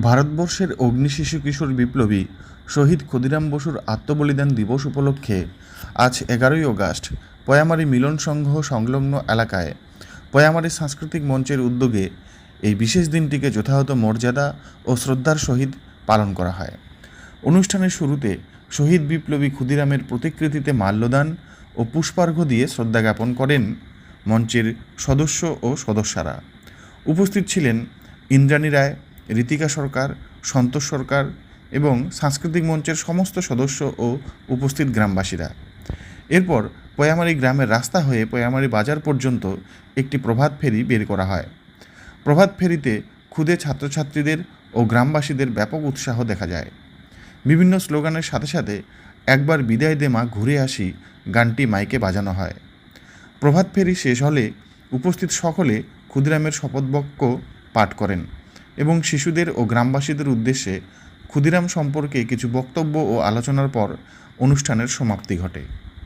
ভারতবর্ষের অগ্নিশিশু কিশোর বিপ্লবী শহীদ ক্ষুদিরাম বসুর আত্মবলিদান দিবস উপলক্ষে আজ এগারোই আগস্ট পয়ামারি মিলন সংঘ সংলগ্ন এলাকায় পয়ামারি সাংস্কৃতিক মঞ্চের উদ্যোগে এই বিশেষ দিনটিকে যথাযথ মর্যাদা ও শ্রদ্ধার সহিত পালন করা হয়। অনুষ্ঠানের শুরুতে শহীদ বিপ্লবী ক্ষুদিরামের প্রতিকৃতিতে মাল্যদান ও পুষ্পার্ঘ্য দিয়ে শ্রদ্ধা জ্ঞাপন করেন মঞ্চের সদস্য ও সদস্যরা। উপস্থিত ছিলেন ইন্দ্রাণী রায় ঋতিকা সরকার, সন্তোষ সরকার এবং সাংস্কৃতিক মঞ্চের সমস্ত সদস্য ও উপস্থিত গ্রামবাসীরা। এরপর পয়ামারি গ্রামের রাস্তা হয়ে পয়ামারি বাজার পর্যন্ত একটি প্রভাত ফেরি বের করা হয়। প্রভাত ফেরিতে ক্ষুদে ছাত্রছাত্রীদের ও গ্রামবাসীদের ব্যাপক উৎসাহ দেখা যায়। বিভিন্ন স্লোগানের সাথে সাথে একবার বিদায় দে মা ঘুরে আসি গানটি মাইকে বাজানো হয়। প্রভাত ফেরি শেষ হলে উপস্থিত সকলে ক্ষুদিরামের শপথবাক্য পাঠ করেন। এবং শিশুদের ও গ্রামবাসীদের উদ্দেশ্যে ক্ষুদিরাম সম্পর্কে কিছু বক্তব্য ও আলোচনার পর অনুষ্ঠানের সমাপ্তি ঘটে।